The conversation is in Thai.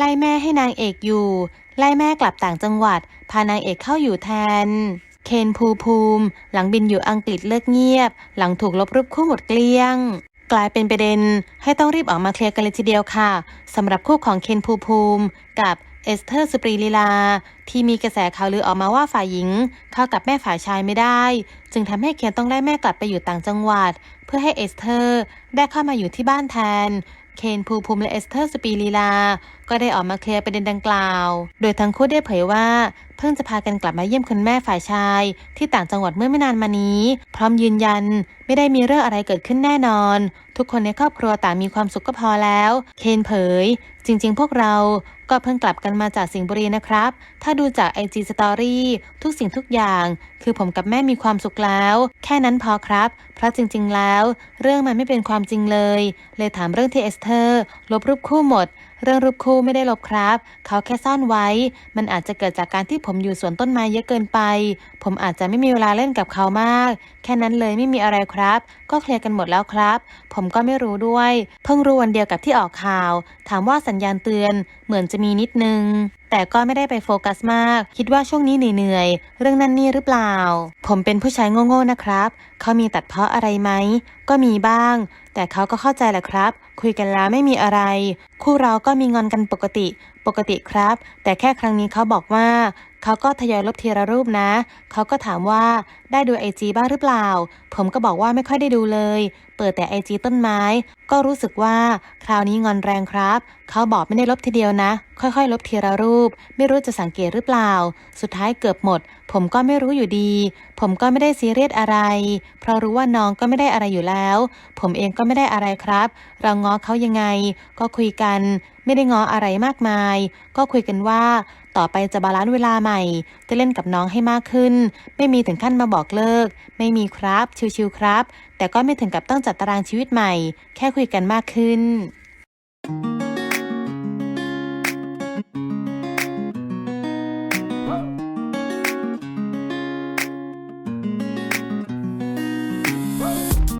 ไล่แม่ให้นางเอกอยู่ ไล่แม่กลับต่างจังหวัด พานางเอกเข้าอยู่แทน เคนภูภูมิ หลังบินอยู่อังกฤษเลิกเงียบ หลังถูกลบรูปคู่หมดเกลี้ยง กลายเป็นประเด็น ให้ต้องรีบออกมาเคลียร์กันเลยทีเดียวค่ะสำหรับคู่ของเคนภูภูมิ กับเอสเธอร์สปรีลีลา ที่มีกระแสข่าวลือออกมาว่าฝ่ายหญิง เข้ากับแม่ฝ่ายชายไม่ได้ จึงทำให้เคนต้องได้แม่กลับไปอยู่ต่างจังหวัด เพื่อให้เอสเธอร์ได้เข้ามาอยู่ที่บ้านแทน เคนภูภูมิและเอสเธอร์สปีลีลา ก็ได้ออกมาเคลียร์ประเด็นดังกล่าว โดยทั้งคู่ได้เผยว่า เพิ่งจะพากันกลับมาเยี่ยมคุณแม่ฝ่ายชาย ที่ต่างจังหวัดเมื่อไม่นานมานี้ พร้อมยืนยัน ไม่ได้มีเรื่องอะไรเกิดขึ้นแน่นอน ทุกคนในครอบครัวต่างมีความสุขก็พอแล้ว เคนเผย จริง ๆ พวกเราก็เพิ่งกลับกันมาจากสิงห์บุรีนะครับ ถ้าดูจาก IG Story ทุกสิ่งทุกอย่าง คือผมกับแม่มีความสุขแล้ว แค่นั้นพอครับ เพราะจริง ๆ แล้วเรื่องมันไม่เป็นความจริงเลย เลยถามเรื่องที่เอสเธอร์ ลบรูปคู่หมด เรื่องรูปคู่ไม่ได้ลบครับ เขาแค่ซ่อนไว้ มันอาจจะเกิดจากการที่ผมอยู่สวนต้นไม้เยอะเกินไป ผมอาจจะไม่มีเวลาเล่นกับเขามาก แค่นั้นเลยไม่มีอะไรครับ ก็เคลียร์กันหมดแล้วครับ ผมก็ไม่รู้ด้วย เพิ่งรู้วันเดียวกับที่ออกข่าว ถามว่าสัญญาณเตือน เหมือนจะมีนิดนึง แต่ก็ไม่ได้ไปโฟกัสมาก คิดว่าช่วงนี้เหนื่อยๆเรื่องนั่นนี่หรือเปล่า ผมเป็นผู้ชายโง่ๆนะครับ เขามีตัดเพาะอะไรไหม ก็มีบ้าง แต่เขาก็เข้าใจแหละครับ คุยกันแล้วไม่มีอะไร คู่เราก็มีงอนกันปกติ ปกติครับ แต่แค่ครั้งนี้เขาบอกว่าเขาก็ทยอยลบทีละรูปนะ เขาก็ถามว่าได้ดูไอจีบ้างหรือเปล่า ผมก็บอกว่าไม่ค่อยได้ดูเลย เปิดแต่ไอจีต้นไม้ ก็รู้สึกว่าคราวนี้งอนแรงครับ เขาบอกไม่ได้ลบทีเดียวนะ ค่อยๆ ลบทีละรูป ไม่รู้จะสังเกตหรือเปล่า สุดท้ายเกือบหมด ผมก็ไม่รู้อยู่ดี ผมก็ไม่ได้ซีเรียสอะไร เพราะรู้ว่าน้องก็ไม่ได้อะไรอยู่แล้ว ผมเองก็ไม่ได้อะไรครับ เราง้อเขายังไง ก็คุยกัน ไม่ได้ง้ออะไรมากมาย ก็คุยกันว่า ต่อไปจะบาลานซ์เวลาใหม่ จะเล่นกับน้องให้มากขึ้น ไม่มีถึงขั้นมาบอกเลิก ไม่มีครับ ชิวๆครับ แต่ก็ไม่ถึงกับต้องจัดตารางชีวิตใหม่ แค่คุยกันมากขึ้น